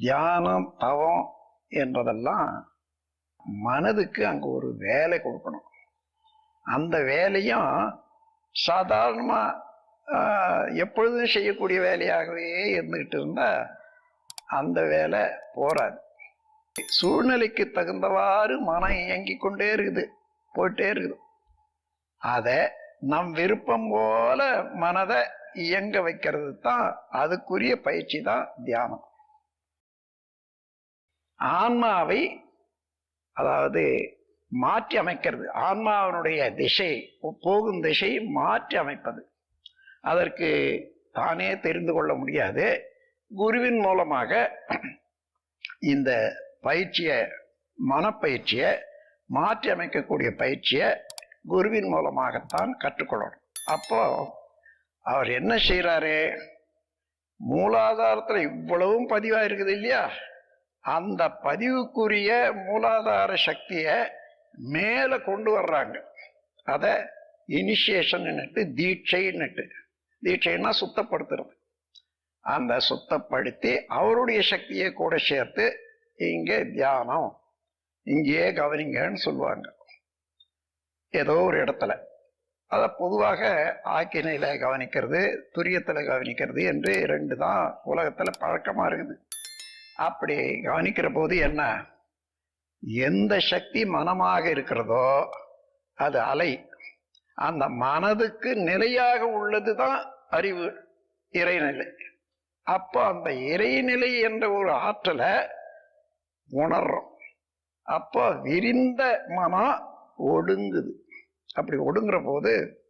தியானம் தவம் என்றதெல்லாம் மனதுக்கு அங்க ஒரு வேலை கொடுக்கணும். அந்த வேலையும் சாதாரணமா எப்பொழுதும் செய்யக்கூடிய வேலையாகவே இருந்துகிட்டு இருந்தா அந்த வேலை போராது சூழ்நிலைக்கு தகுந்தவாறு மனம் இயங்கிக் கொண்டே இருக்குது போயிட்டே இருக்குது. அதை நம் விருப்பம் போல மனதை இயங்க வைக்கிறது தான் அதுக்குரிய பயிற்சி தான் தியானம். ஆன்மாவை அதாவது மாற்றி அமைக்கிறது. ஆன்மாவினுடைய திசை போகும் திசை மாற்றி அமைப்பது. அதற்கு தானே தெரிந்து கொள்ள முடியாது. குருவின் மூலமாக இந்த பயிற்சியை மனப்பயிற்சியை மாற்றி அமைக்கக்கூடிய பயிற்சியை குருவின் மூலமாகத்தான் கற்றுக்கொள்ளணும். அப்போ அவர் என்ன செய்கிறாரு மூலாதாரத்தில் இவ்வளவும் பதிவாக இருக்குது இல்லையா? அந்த பதிவுக்குரிய மூலாதார சக்தியை மேலே கொண்டு வர்றாங்க. அதை இனிஷியேஷன்னுட்டு தீட்சைன்னுட்டு. தீட்சைன்னா சுத்தப்படுத்துறது. அந்த சுத்தப்படுத்தி அவருடைய சக்தியை கூட சேர்த்து இங்கே தியானம். இங்கேயே கவனிங்கன்னு சொல்லுவாங்க. ஏதோ ஒரு இடத்துல. அதை பொதுவாக ஆக்கினையில் கவனிக்கிறது துரியத்தில் கவனிக்கிறது என்று ரெண்டு தான் உலகத்தில் பழக்கமாக இருக்குது. அப்படி கவனிக்கிற போது என்ன? எந்த சக்தி மனமாக இருக்கிறதோ அது அலை. அந்த மனதுக்கு நிலையாக உள்ளது தான் அறிவு இறைநிலை. அப்போ அந்த இறைநிலை என்ற ஒரு ஆற்றலை உணர்றோம். அப்போ விரிந்த மனம் ஒடுங்குது. அப்படி ஒடுங்குற போது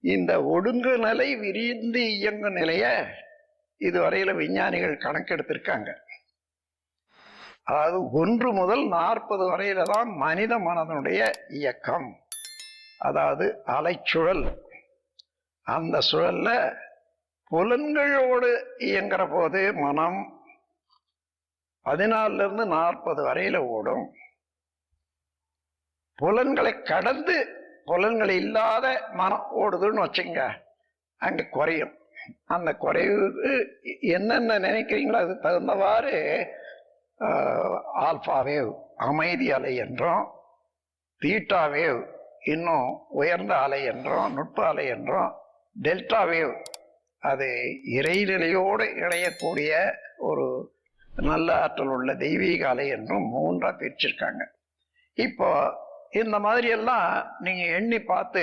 இந்த ஒடுங்கு நிலை விரிந்து இயங்கும் நிலையை இதுவரையில் விஞ்ஞானிகள் கணக்கெடுத்திருக்காங்க. அதாவது ஒன்று முதல் நாற்பது வரையில தான் மனித மனதனுடைய இயக்கம். அதாவது அலைச்சுழல். அந்த சுழல்ல புலன்களோடு இயங்குற போது மனம் பதினாலிருந்து நாற்பது வரையில ஓடும். புலன்களை கடந்து புலன்கள் இல்லாத மனம் ஓடுதுன்னு வச்சுங்க அங்க குறையும். அந்த குறைவுக்கு என்னென்ன நினைக்கிறீங்களோ அதுக்கு தகுந்தவாறு ஆல்ஃபாவேவ் அமைதி அலை என்றும் தீட்டாவேவ் இன்னும் உயர்ந்த அலை என்றும் நுட்ப அலை என்றும் டெல்டாவேவ் அது இறைநிலையோடு இணையக்கூடிய ஒரு நல்ல ஆற்றல் உள்ள தெய்வீக அலை என்றும் மூன்றாக பிரிச்சிருக்காங்க. இப்போ இந்த மாதிரி எல்லாம் எண்ணி பார்த்து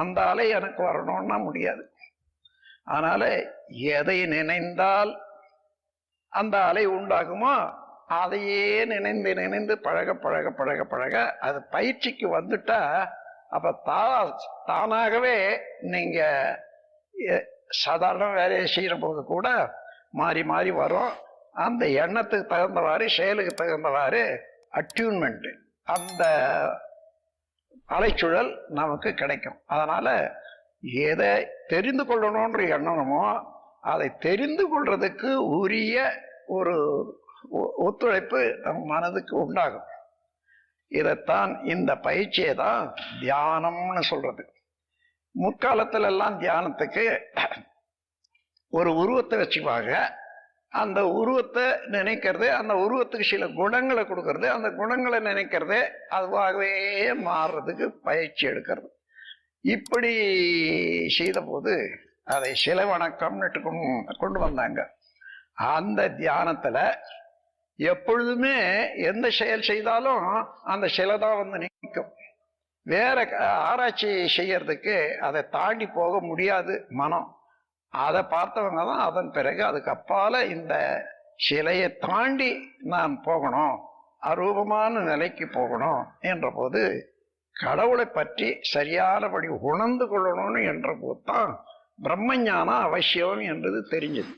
அந்த அலை எனக்கு வரணும்னா முடியாது. அதனால் எதை நினைந்தால் அந்த அலை உண்டாகுமோ அதையே நினைந்து நினைந்து பழக பழக பழக பழக அது பயிற்சிக்கு வந்துட்டா அப்ப தா தானாகவே நீங்க சாதாரண வேலையை செய்கிற போது கூட மாறி மாறி வரும். அந்த எண்ணத்துக்கு தகுந்தவாறு செயலுக்கு தகுந்தவாறு அட்யூன்மெண்ட் அந்த அலைச்சூழல் நமக்கு கிடைக்கும். அதனால எதை தெரிந்து கொள்ளணுன்ற எண்ணமோ அதை தெரிந்து கொள்றதுக்கு உரிய ஒரு ஒத்துழைப்பு நம் மனதுக்கு உண்டாகும். இதைத்தான் இந்த பயிற்சியை தான் தியானம்னு சொல்றது. முற்காலத்துல எல்லாம் தியானத்துக்கு ஒரு உருவத்தை வச்சுப்பாங்க. அந்த உருவத்தை நினைக்கிறது அந்த உருவத்துக்கு சில குணங்களை கொடுக்கறது. அந்த குணங்களை நினைக்கிறது அதுவாகவே மாறுறதுக்கு பயிற்சி எடுக்கிறது. இப்படி செய்த போது அதை சில வணக்கம்னுட்டு கொண்டு- கொண்டு வந்தாங்க. அந்த தியானத்தில் எப்பொழுதுமே எந்த செயல் செய்தாலும் அந்த சிலை தான் வந்து நிற்கும். வேற ஆராய்ச்சி செய்யறதுக்கு அதை தாண்டி போக முடியாது மனம். அதை பார்த்தவங்க தான் அதன் பிறகு அதுக்கு அப்பால இந்த சிலையை தாண்டி நான் போகணும் அரூபமான நிலைக்கு போகணும் என்ற போது கடவுளை பற்றி சரியானபடி உணர்ந்து கொள்ளணும்னு என்ற போது தான் பிரம்மஞானம் அவசியம் என்றது தெரிஞ்சது.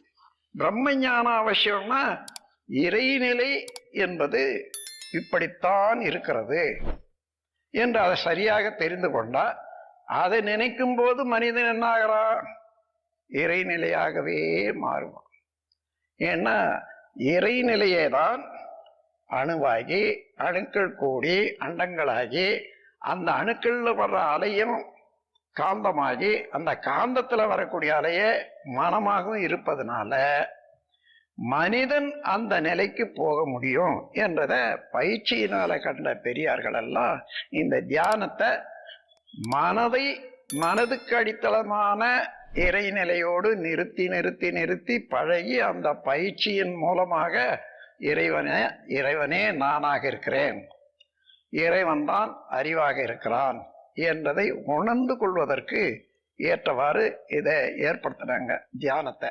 பிரம்மஞானம் அவசியம்னா இறைநிலை என்பது இப்படித்தான் இருக்கிறது என்று அதை சரியாக தெரிந்து கொண்டா அதை நினைக்கும் போது மனிதன் என்ன ஆகிறான் இறைநிலையாகவே மாறுவான். ஏன்னா இறைநிலையே தான் அணுவாகி அணுக்கள் கூடி அண்டங்களாகி அந்த அணுக்களில் வர்ற அலையும் காந்தமாகி அந்த காந்தத்தில் வரக்கூடிய அலையே மனமாகவும் இருப்பதனால மனிதன் அந்த நிலைக்கு போக முடியும் என்றத பயிற்சியினால கண்ட பெரியார்கள் எல்லாம் இந்த தியானத்தை மனதை மனதுக்கு அடித்தளமான இறைநிலையோடு நிறுத்தி நிறுத்தி நிறுத்தி பழகி அந்த பயிற்சியின் மூலமாக இறைவனே இறைவனே நானாக இருக்கிறேன். இறைவன்தான் அறிவாக இருக்கிறான் என்பதை உணர்ந்து கொள்வதற்கு ஏற்றவாறு இதை ஏற்படுத்துனாங்க தியானத்தை.